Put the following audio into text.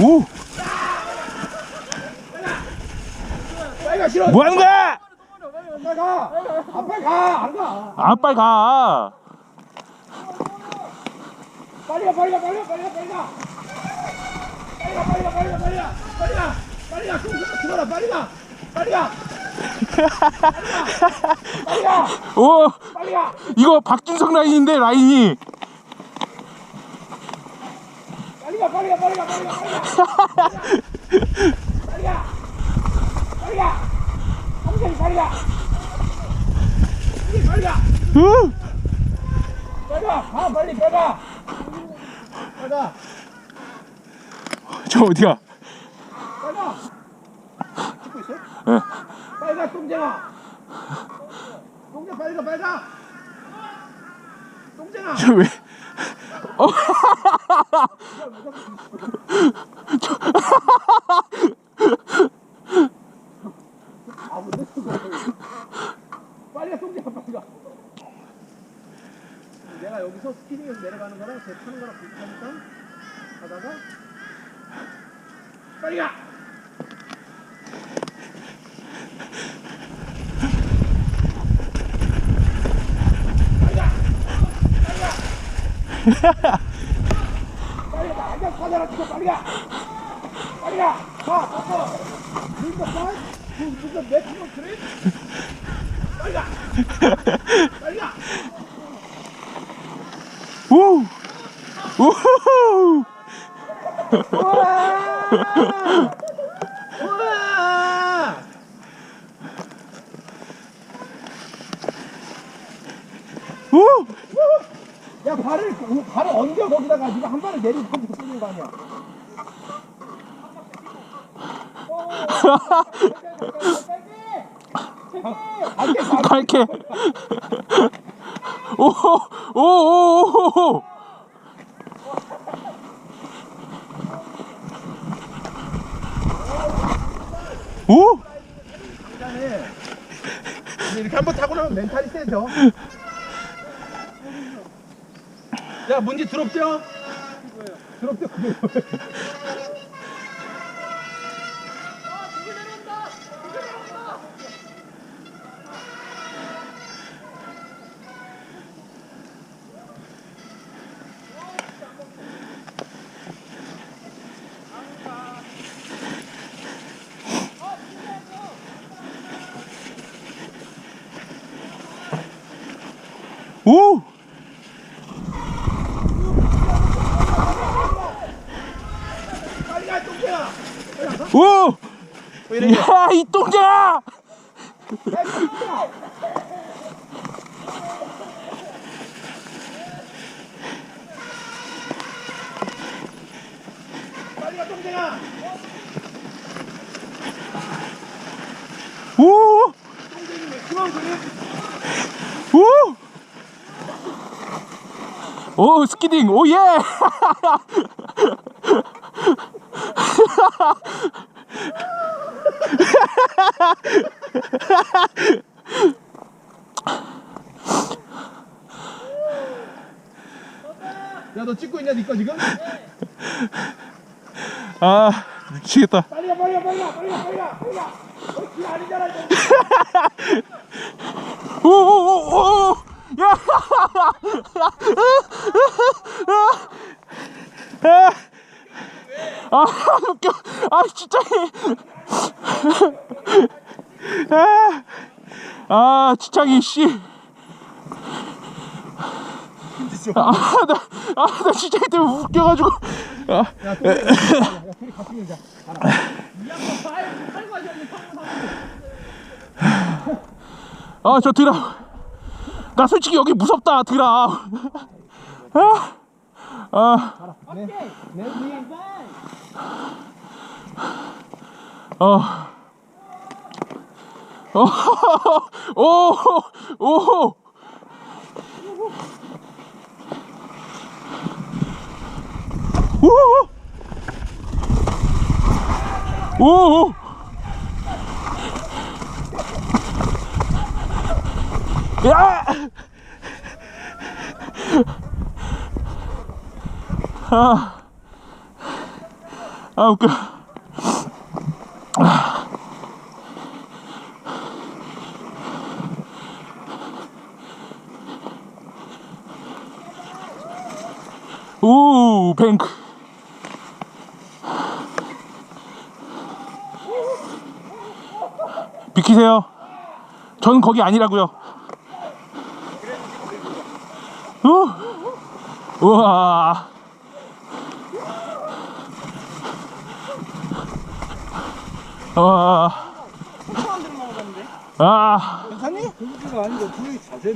오! 뭐 하는 거야? 빨리 가! 아빠 가! 안 가! 아, 빨리 가! 빨리 가, 빨리 가, 빨리 가, 빨리 가, 빨리 가! 빨리 가, 빨리 가, 빨리 가, 빨리 가! 빨리 가! 빨리 가! 빨리 가! 빨리 가! 빨리 가! 빨리 가! 오! 빨리 가! 이거 박준성 라인인데, 라인이! 가 빨리 빼가 빼가 저 어디가 빼가 찍고 있어? 예 빨리 가 똥쟁아 똥쟁 빨리 가 빨리 가 똥쟁아 저 왜? 어. 아 빨리 가 똥쟁아 빨리 가 내가 여기서 스키닝에서 내려가는 거랑 제 타는 거랑 비슷하니까 가다가 빨리 가 빨리 가, 안경 꺼내라, 지금 빨리 가! 빨리 가! 가, 바꿔! 가! 지금 내 팀은 그래? 빨리 가! 빨리 가! 우! 우후! 발을 발을 얹어 거기다가 네가 한 발을 내리고 한번 쏘는 거 아니야? 갈게 갈게. 오! 오! 오! 오! 오! 이렇게 한 번 타고 나면 멘탈이 세져. 야, 뭔지 들었죠? 드롭죠? 오! 오! 뭐 야, 이 똥쟁아! 오! 오! 오, 스키딩, 오, 예! 야 너 찍고 있냐 니꺼 지금? 아, 미치겠다. 빨리 가 빨리 가 빨리 가 빨리 가 빨리 가 빨리 가. 너길 아니잖아 이거. 오, 오, 오, 오! 야! 아, 웃겨. 아, 진짜. 아, 아, 지창이 씨. 아, 나, 아, 나 진짜 때문에 웃겨가지고. 아, 야 둘이 야, 둘이 같이 밀자. 아, 저 드라. 나 솔직히 여기 무섭다, 드라. 아, 아, 네. 네. 네. 어. 어, 오, 오, 오, 오, 야! 아, 아 웃겨. 아. 오 뱅크. 비키세요. 저는 거기 아니라고요. 우와. 와 사람들이 먹었는데. 아, 괜찮니? 그게 아니고 분명히 자세